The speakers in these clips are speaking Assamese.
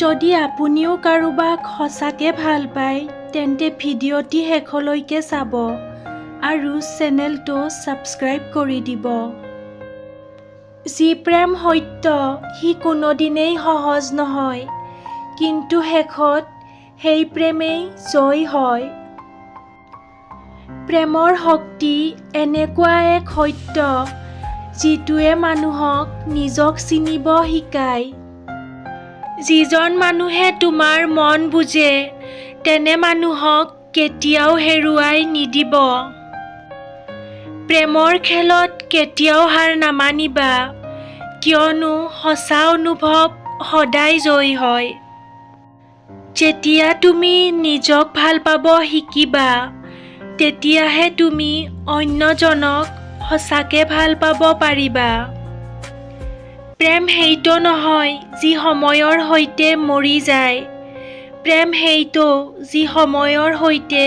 যদি আপুনিও কাৰোবাক সঁচাকৈ ভাল পায় তেন্তে ভিডিঅ'টি শেষলৈকে চাব আৰু চেনেলটো ছাবস্ক্ৰাইব কৰি দিব। যি প্ৰেম সত্য সি কোনোদিনেই সহজ নহয় কিন্তু শেষত সেই প্ৰেমেই জয় হয়। প্ৰেমৰ শক্তি এনেকুৱা এক সত্য যিটোৱে মানুহক নিজক চিনিব শিকায়। যিজন মানুহে তোমাৰ মন বুজে তেনে মানুহক কেতিয়াও হেৰুৱাই নিদিব। প্ৰেমৰ খেলত কেতিয়াও হাৰ নামানিবা কিয়নো সঁচা অনুভৱ সদায় জয়ী হয়। যেতিয়া তুমি নিজক ভাল পাব শিকিবা তেতিয়াহে তুমি অন্যজনক সঁচাকৈ ভাল পাব পাৰিবা। প্ৰেম সেইটো নহয় যি সময়ৰ সৈতে মৰি যায়। প্ৰেম সেইটো যি সময়ৰ সৈতে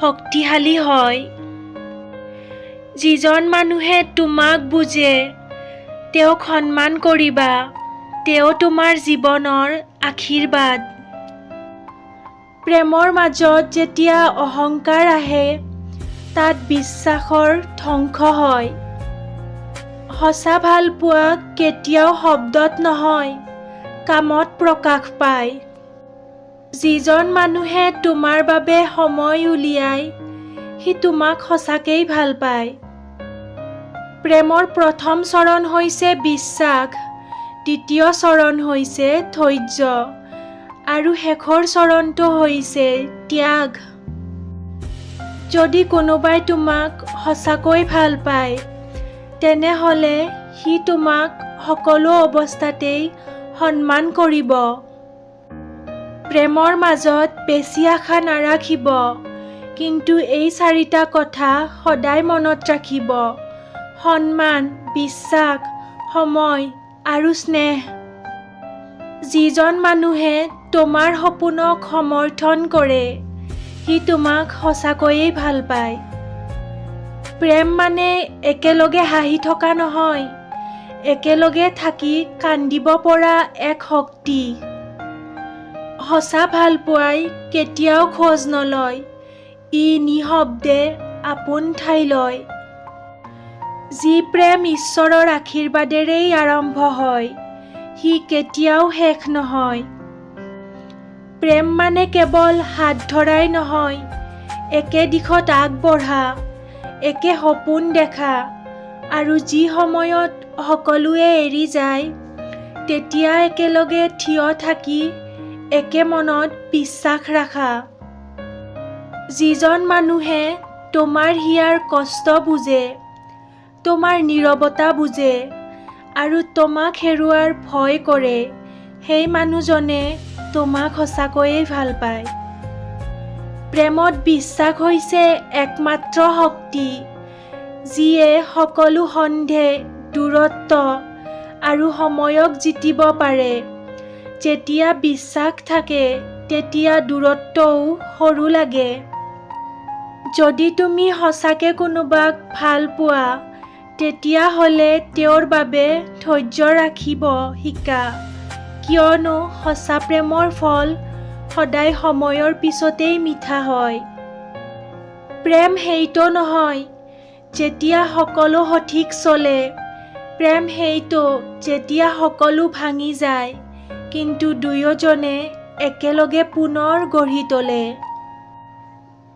শক্তিশালী হয়। যিজন মানুহে তোমাক বুজে তেওঁক সন্মান কৰিবা তেওঁ তোমাৰ জীৱনৰ আশীৰ্বাদ। প্ৰেমৰ মাজত যেতিয়া অহংকাৰ আহে তাত বিশ্বাসৰ ধ্বংস হয়। সঁচা ভাল পোৱা কেতিয়াও শব্দত নহয় কামত প্ৰকাশ পায়। যিজন মানুহে তোমাৰ বাবে সময় উলিয়ায় সি তোমাক সঁচাকেই ভাল পায়। প্ৰেমৰ প্ৰথম চৰণ হৈছে বিশ্বাস দ্বিতীয় চৰণ হৈছে ধৈৰ্য আৰু শেষৰ চৰণটো হৈছে ত্যাগ। যদি কোনোবাই তোমাক সঁচাকৈ ভাল পায় তেনেহ'লে সি তোমাক সকলো অৱস্থাতেই সন্মান কৰিব। প্ৰেমৰ মাজত বেছি আশা নাৰাখিব কিন্তু এই চাৰিটা কথা সদায় মনত ৰাখিব। সন্মান বিশ্বাস সময় আৰু স্নেহ। যিজন মানুহে তোমাৰ সপোনক সমৰ্থন কৰে সি তোমাক সঁচাকৈয়ে ভাল পায়। প্ৰেম মানে একেলগে হাঁহি থকা নহয়। একেলগে থাকি কান্দিব পৰা এক শক্তি। সঁচা ভাল পোৱাই কেতিয়াও খোজ নলয়। ই নিঃশব্দে আপোন ঠাই লয়। যি প্ৰেম ঈশ্বৰৰ আশীৰ্বাদেৰেই আৰম্ভ হয় সি কেতিয়াও শেষ নহয়। প্ৰেম মানে কেৱল হাত ধৰাই নহয় একে দিশত আগবঢ়া। একে সপোন দেখা আৰু যি সময়ত সকলোৱে এৰি যায় তেতিয়া একেলগে থিয় থাকি একে মনত বিশ্বাস ৰাখা। যিজন মানুহে তোমাৰ হিয়াৰ কষ্ট বুজে তোমাৰ নীৰৱতা বুজে আৰু তোমাক হেৰুৱাৰ ভয় কৰে সেই মানুহজনে তোমাক সঁচাকৈয়ে ভাল পায়। প্ৰেমত বিশ্বাস হৈছে একমাত্ৰ শক্তি যিয়ে সকলো সন্দেহ দূৰত্ব আৰু সময়ক জিতিব পাৰে। যেতিয়া বিশ্বাস থাকে তেতিয়া দূৰত্বও সৰু লাগে। যদি তুমি সঁচাকৈ কোনোবাক ভাল পোৱা তেতিয়াহ'লে তেওঁৰ বাবে ধৈৰ্য ৰাখিব শিকা। কিয়নো সঁচা প্ৰেমৰ ফল সদায় সময়ৰ পিছতেই মিঠা হয়। প্ৰেম সেইটো নহয় যেতিয়া সকলো সঠিক চলে। প্ৰেম সেইটো যেতিয়া সকলো ভাঙি যায় কিন্তু দুয়োজনে একেলগে পুনৰ গঢ়ি তোলে।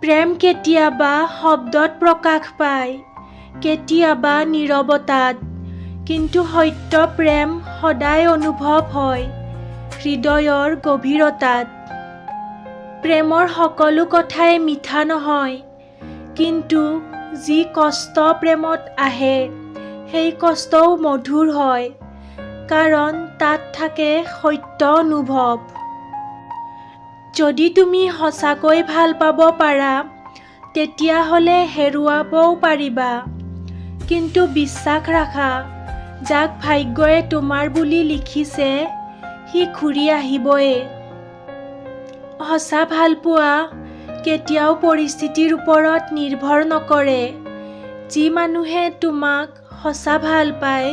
প্ৰেম কেতিয়াবা শব্দত প্ৰকাশ পায় কেতিয়াবা নীৰৱতাত কিন্তু সত্য প্ৰেম সদায় অনুভৱ হয় হৃদয়ৰ গভীৰতাত। প্ৰেমৰ সকলো কথাই মিঠা নহয়। কিন্তু যি কষ্ট প্ৰেমত আহে সেই কষ্টও মধুৰ হয় কাৰণ তাত থাকে সত্য অনুভৱ। যদি তুমি সঁচাকৈ ভাল পাব পাৰা তেতিয়াহ'লে হেৰুৱাবও পাৰিবা। কিন্তু বিশ্বাস ৰাখা যাক ভাগ্যই তোমাৰ বুলি লিখিছে সি ঘূৰি আহিবই সঁচা ভালপোৱা কেতিয়াও পৰিস্থিতিৰ ওপৰত নিৰ্ভৰ নকৰে। যি মানুহে তোমাক সঁচা ভাল পায়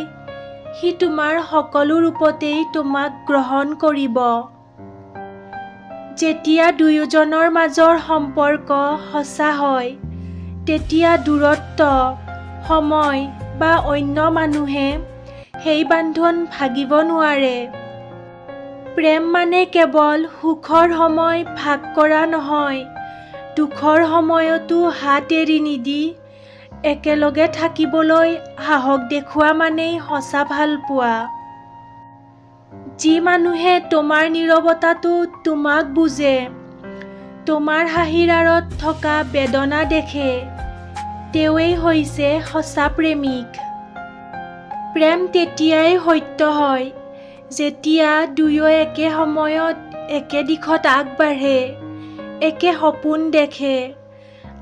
সি তোমাৰ সকলো ৰূপতেই তোমাক গ্ৰহণ কৰিব। যেতিয়া দুয়োজনৰ মাজৰ সম্পৰ্ক সঁচা হয় তেতিয়া দূৰত্ব সময় বা অন্য মানুহে সেই বান্ধোন ভাগিব নোৱাৰে। প্ৰেম মানে কেৱল সুখৰ সময় ভাগ কৰা নহয়, দুখৰ সময়তো হাত এৰি নিদি, একেলগে থাকিবলৈ সাহস দেখুওৱা মানেই সঁচা ভালো পোৱা। যি মানুহে তোমাৰ নীৰৱতাটো তোমাক বুজে, তোমাৰ হাঁহিৰ আঁৰত থকা বেদনা দেখে, তেওঁৱেই হৈছে সঁচা প্ৰেমিক। প্ৰেম তেতিয়াই সত্য হয় যেতিয়া দুয়ো একে সময়ত একে দিশত আগবাঢ়ে একে সপোন দেখে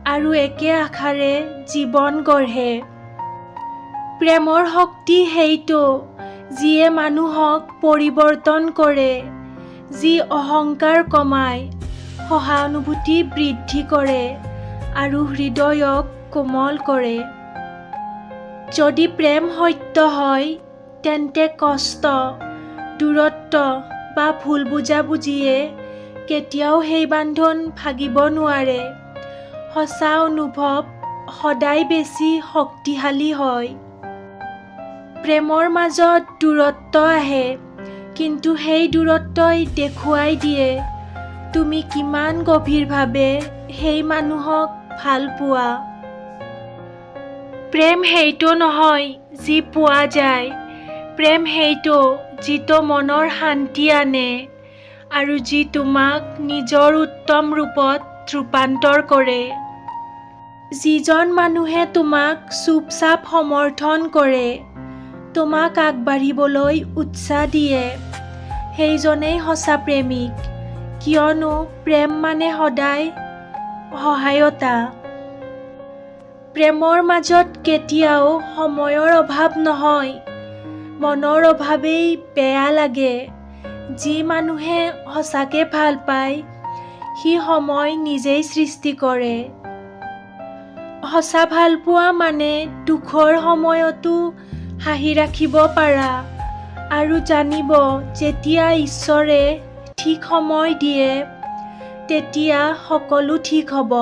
আৰু একে আশাৰে জীৱন গঢ়ে। প্ৰেমৰ শক্তি সেইটো যিয়ে মানুহক পৰিৱৰ্তন কৰে যি অহংকাৰ কমায় সহানুভূতি বৃদ্ধি কৰে আৰু হৃদয়ক কোমল কৰে। যদি প্ৰেম সত্য হয় তেন্তে কষ্ট দূৰত্ব বা ভুল বুজাবুজিয়ে কেতিয়াও সেই বান্ধোন ভাগিব নোৱাৰে। সঁচা অনুভৱ সদায় বেছি শক্তিশালী হয়। প্ৰেমৰ মাজত দূৰত্ব আহে কিন্তু সেই দূৰত্বই দেখুৱাই দিয়ে তুমি কিমান গভীৰভাৱে সেই মানুহক ভাল পোৱা? প্ৰেম সেইটো নহয় যি পোৱা যায়। প্ৰেম সেইটো যিটো মনৰ শান্তি আনে আৰু যি তোমাক নিজৰ উত্তম ৰূপত ৰূপান্তৰ কৰে। যিজন মানুহে তোমাক চুপচাপ সমৰ্থন কৰে, তোমাক আগবাঢ়িবলৈ উৎসাহ দিয়ে। সেইজনেই সঁচা প্ৰেমিক, কিয়নো প্ৰেম মানে সদায় সহায়তা। প্ৰেমৰ মাজত কেতিয়াও সময়ৰ অভাৱ নহয়। মনৰ অভাৱেই বেয়া লাগে। যি মানুহে সঁচাকে ভাল পায় সি সময় নিজেই সৃষ্টি কৰে। সঁচা ভাল পোৱা মানে দুখৰ সময়তো হাঁহি ৰাখিব পাৰা আৰু জানিব যেতিয়া ঈশ্বৰে ঠিক সময় দিয়ে তেতিয়া সকলো ঠিক হ'ব।